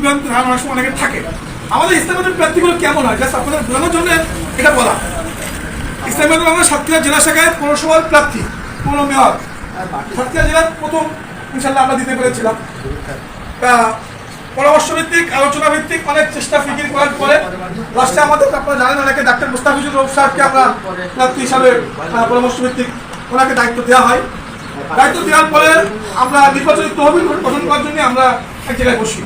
বিভ্রান্ত ধারণা অনেক সময় অনেকের থাকে। আমাদের ইসলামের প্রার্থীগুলো কেমন হয়? জাস্ট আপনাদের বোঝানোর জন্য এটা বলা। ইসলামের আমরা সাতক্ষীরা জেলা শাখায় পৌরসভার প্রার্থী পৌর মেয়র। সাতক্ষীরা জেলার প্রথম ইনশাল্লাহ আমরা দিতে পেরেছিলাম। তা পরামর্শ ভিত্তিক আলোচনা ভিত্তিক অনেক চেষ্টা ফিকির করার পরে লাস্টে আমাদের আপনারা জানেন অনেকে ডাক্তার মুস্তাফিজুর রব সাহেবকে আমরা প্রার্থী হিসাবে পরামর্শ ভিত্তিক ওনাকে দায়িত্ব দেওয়া হয়। দায়িত্ব দেওয়ার পরে আমরা নির্বাচনী তহবিল গঠন করার জন্য আমরা এক জায়গায় বসি।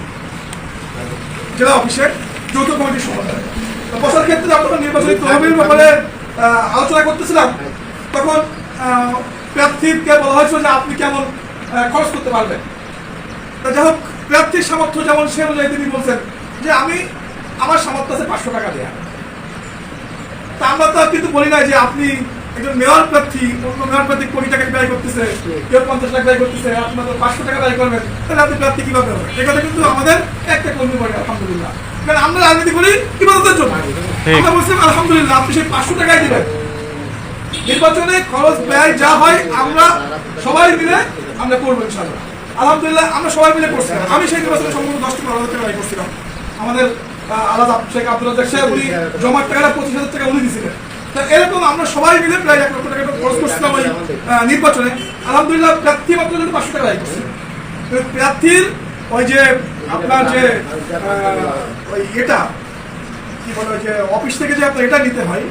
জেলা অফিসের যৌথ কমিটির তো বসার ক্ষেত্রে যখন নির্বাচনী তহবিল ব্যাপারে আলোচনা করতেছিলাম, তখন প্রার্থীকে বলা হয়েছিল যে আপনি কেমন খরচ করতে পারবেন। তা যাই হোক, প্রার্থীর সামর্থ্য যেমন সে অনুযায়ী তিনি বলছেন যে আমি আমার সামর্থ্য আছে পাঁচশো টাকা দেয়া। তা আমরা তো কিন্তু বলি না যে আপনি একজন মেয়র প্রার্থী অন্য মেয়র প্রার্থী কোটি টাকা ব্যয় করতেছে কেউ পঞ্চাশ ব্যয় করতেছে পাঁচশো টাকা ব্যয় করবেন তাহলে আপনি প্রার্থী কীভাবে হবে কিন্তু আমাদের একটা কর্মী করে আলহামদুলিল্লাহ। কারণ আমরা রাজনীতি করি জন্য। আমরা বলছিলাম আলহামদুলিল্লাহ আপনি সেই পাঁচশো টাকাই দিবেন। নির্বাচনে খরচ ব্যয় যা হয় আমরা সবাই মিলে আমরা করব ইনশাল্লাহ আলহামদুলিল্লাহ আমরা সবাই মিলে করছিলাম আমি সেই নির্বাচনে সম্পূর্ণ দশ থেকে বারো হাজার টাকা ব্যয় করছিলাম। আমাদের আলাদা শেখ আব্দুল রাজাক সাহেব উনি জমার টাকাটা পঁচিশ হাজার টাকা উনি দিয়েছিলেন তা এরকম আমরা সবাই মিলে প্রায় এক লক্ষ টাকা খরচ করছিলাম ওই নির্বাচনে। আলহামদুলিল্লাহ প্রার্থী মাত্র যদি পাঁচশো টাকা করছে প্রার্থীর ওই যে আপনার যে ওই এটা, কি বলে যে অফিস থেকে যে আপনার এটা নিতে হয়।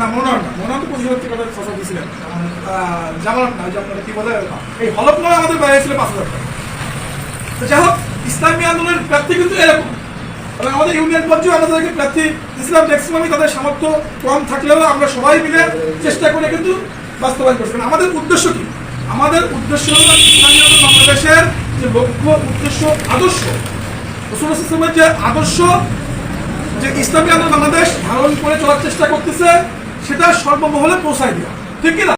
না মনোনয়ন না মনোনয়ন তো পঁচিশ হাজার ফসল দিয়েছিলেন। জামানত না যে কি বলে, এই হলফনামা আমাদের ব্যয় ছিল পাঁচ হাজার টাকা। তো যাই হোক, ইসলামী আন্দোলনের প্রার্থী কিন্তু এরকম। আমাদের ইউনিয়ন পর্যায়ে আমাদেরকে প্রার্থী ইসলাম ম্যাক্সিমামই তাদের সামর্থ্য কম থাকলেও আমরা সবাই মিলে চেষ্টা করে কিন্তু বাস্তবায়ন করছি। আমাদের উদ্দেশ্য কি? আমাদের উদ্দেশ্য হলো ইসলামী বাংলাদেশের যে লক্ষ্য, উদ্দেশ্য, আদর্শ রসুল ইসলামের যে আদর্শ, যে ইসলামী আন্দোলন বাংলাদেশ ধারণ করে চলার চেষ্টা করতেছে, সেটা সর্বমহলে পৌঁছায় দেওয়া। ঠিক কিনা